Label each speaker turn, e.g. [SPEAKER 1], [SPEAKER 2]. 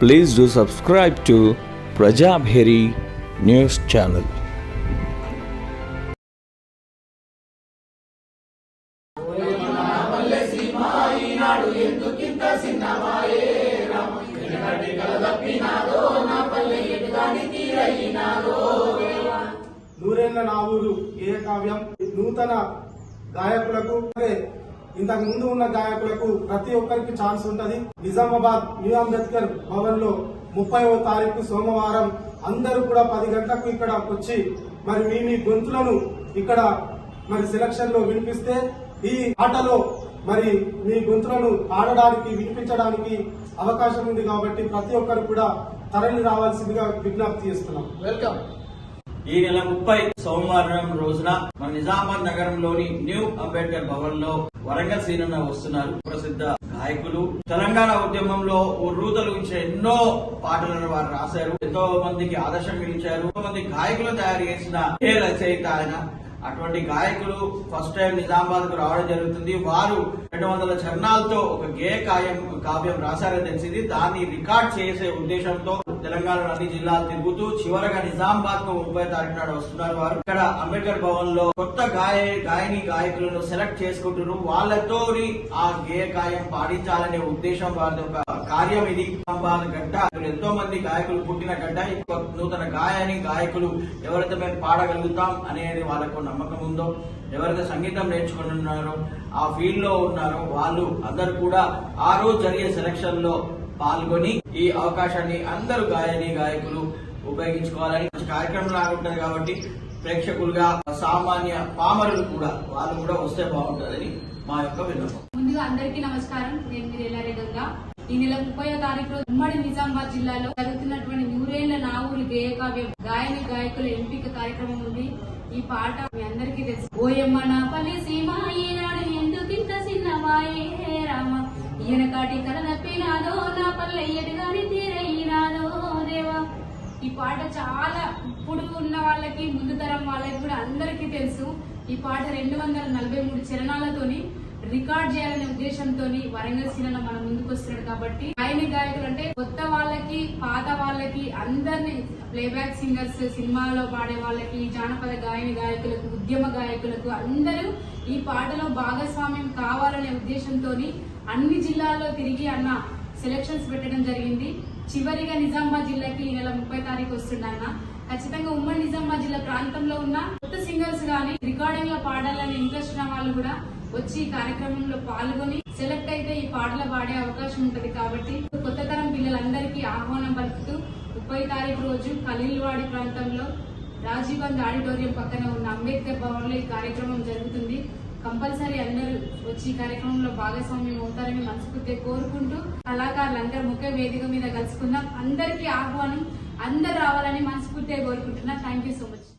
[SPEAKER 1] Please do subscribe to Prajabheri News Channel.
[SPEAKER 2] నూరేళ్ళ Navuru ఏ కావ్యం నూతన గాయకులకు అలాగే ఇంతకు ముందు ఉన్న గాయకులకు ప్రతి ఒక్కరికి ఛాన్స్ ఉంటది. నిజామాబాద్ న్యూ అంబేద్కర్ భవన్లో ముప్పైవ తారీఖు సోమవారం అందరూ కూడా పది గంటలకు ఇక్కడ వచ్చి మరి మీ మీ గొంతులను ఇక్కడ మరి సెలక్షన్లో వినిపిస్తే ఈ ఆటలో మరి మీ గొంతులను ఆడడానికి వినిపించడానికి అవకాశం ఉంది కాబట్టి ప్రతి ఒక్కరు కూడా తరలి రావాల్సిందిగా విజ్ఞప్తి చేస్తున్నాం. వెల్కమ్
[SPEAKER 3] ఈ నెల ముప్పై సోమవారం రోజున మన నిజామాబాద్ నగరంలోని న్యూ అంబేద్కర్ భవన్లో వరంగల్ సీనన్న వస్తున్నారు. ప్రసిద్ధ గాయకులు. తెలంగాణ ఉద్యమంలో ఉర్రూతలు ఎన్నో పాటలను వారు రాశారు. ఎంతో మందికి ఆదర్శం నిలిచారు ఎంతో మంది గాయకులు తయారు చేసిన ఏ రచయిత ఆయన. అటువంటి గాయకులు ఫస్ట్ టైం నిజామాబాద్కు రావడం జరుగుతుంది. వారు రెండు వందల చరణాలతో ఒక గేయ కాయం కావ్యం రాశారని తెలిసింది. దాన్ని రికార్డ్ చేసే ఉద్దేశంతో తెలంగాణ అన్ని జిల్లాలు తిరుగుతూ చివరగా నిజామాబాద్కు ముప్పై తారీఖు నాడు వస్తున్నారు వారు. ఇక్కడ అంబేద్కర్ భవన్లో కొత్త గాయ గాయని గాయకులను సెలెక్ట్ చేసుకుంటున్నారు. వాళ్ళతో ఆ గేయ గాయం పాడించాలనే ఉద్దేశం వారి ఒక కార్యం ఇది. నిజామాబాద్ గడ్డ ఎంతో మంది గాయకులు పుట్టిన గడ్డ నూతన గాయని గాయకులు ఎవరైతే మేము పాడగలుగుతాం అనేది వాళ్ళకు నమ్మకం ఉందో ఎవరైతే సంగీతం నేర్చుకుంటున్నారో ఆ ఫీల్డ్లో ఉన్నారో వాళ్ళు అందరు కూడా ఆ రోజు జరిగే సెలక్షన్లో పాల్గొని ఈ అవకాశాన్ని అందరూ గాయని గాయకులు ఉపయోగించుకోవాలని కార్యక్రమం రాకుంటుంది కాబట్టి ప్రేక్షకులుగా సామాన్య పామరులు కూడా వాళ్ళు కూడా వస్తే బాగుంటుందని మా యొక్క విన్నపం.
[SPEAKER 4] ముందుగా అందరికీ నమస్కారం. నేను మీరు ఈ నెల ముప్పై తారీఖు రోజు ఉమ్మడి నిజామాబాద్ జిల్లాలో జరుగుతున్నటువంటి నూరేళ్ళ నావూరి గేయ గాయని గాయకుల ఎంపిక కార్యక్రమం ఉంది. ఈ పాట మీ అందరికీ తెలుసు. ఓయమ్మ నా పల్లి సీమ ఈనాడు ఎందుకింత సిన్నమాయే రామ ఈయన కాటి కల తప్పినాదో నా పల్లె ఎటుగాని తీరయినాదో దేవా. ఈ పాట చాలా ఇప్పుడు ఉన్న వాళ్ళకి ముందు తరం వాళ్ళకి కూడా అందరికీ తెలుసు. ఈ పాట రెండు వందల నలభై మూడు చరణాలతోని రికార్డ్ చేయాలనే ఉద్దేశంతో వరంగల్ సినిమా మన ముందుకు వస్తున్నాడు కాబట్టి ఆయన గాయకులు అంటే కొత్త వాళ్ళకి పాత వాళ్ళకి అందరిని ప్లేబ్యాక్ సింగర్స్ సినిమాలో పాడే వాళ్ళకి జానపద గాయని గాయకులకు ఉద్యమ గాయకులకు అందరూ ఈ పాటలో భాగస్వామ్యం కావాలనే ఉద్దేశంతో అన్ని జిల్లాల్లో తిరిగి అన్న సెలక్షన్స్ పెట్టడం జరిగింది. చివరిగా నిజామాబాద్ జిల్లాకి ఈ నెల ముప్పై తారీఖు వస్తుండన్న ఖచ్చితంగా ఉమ్మడి నిజామాబాద్ జిల్లా ప్రాంతంలో ఉన్న కొత్త సింగర్స్ గానీ రికార్డింగ్లో పాడాలని ఇంట్రెస్ట్ ఉన్న వాళ్ళు కూడా వచ్చి ఈ కార్యక్రమంలో పాల్గొని సెలెక్ట్ అయితే ఈ పాటలు పాడే అవకాశం ఉంటది కాబట్టి కొత్త తరం పిల్లలందరికీ ఆహ్వానం పలుకుతూ ముప్పై తారీఖు రోజు ఖలీల్వాడి ప్రాంతంలో రాజీవ్ గాంధీ ఆడిటోరియం పక్కన ఉన్న అంబేద్కర్ భవన్లో ఈ కార్యక్రమం జరుగుతుంది. కంపల్సరీ అందరూ వచ్చి కార్యక్రమంలో భాగస్వామ్యం అవుతారని మనస్ఫూర్తిగా కోరుకుంటూ కళాకారులందరూ ముఖ్య వేదిక మీద కలుసుకుందాం. అందరికీ ఆహ్వానం అందరు రావాలని మనస్ఫూర్తిగా కోరుకుంటున్నా. Thank you so much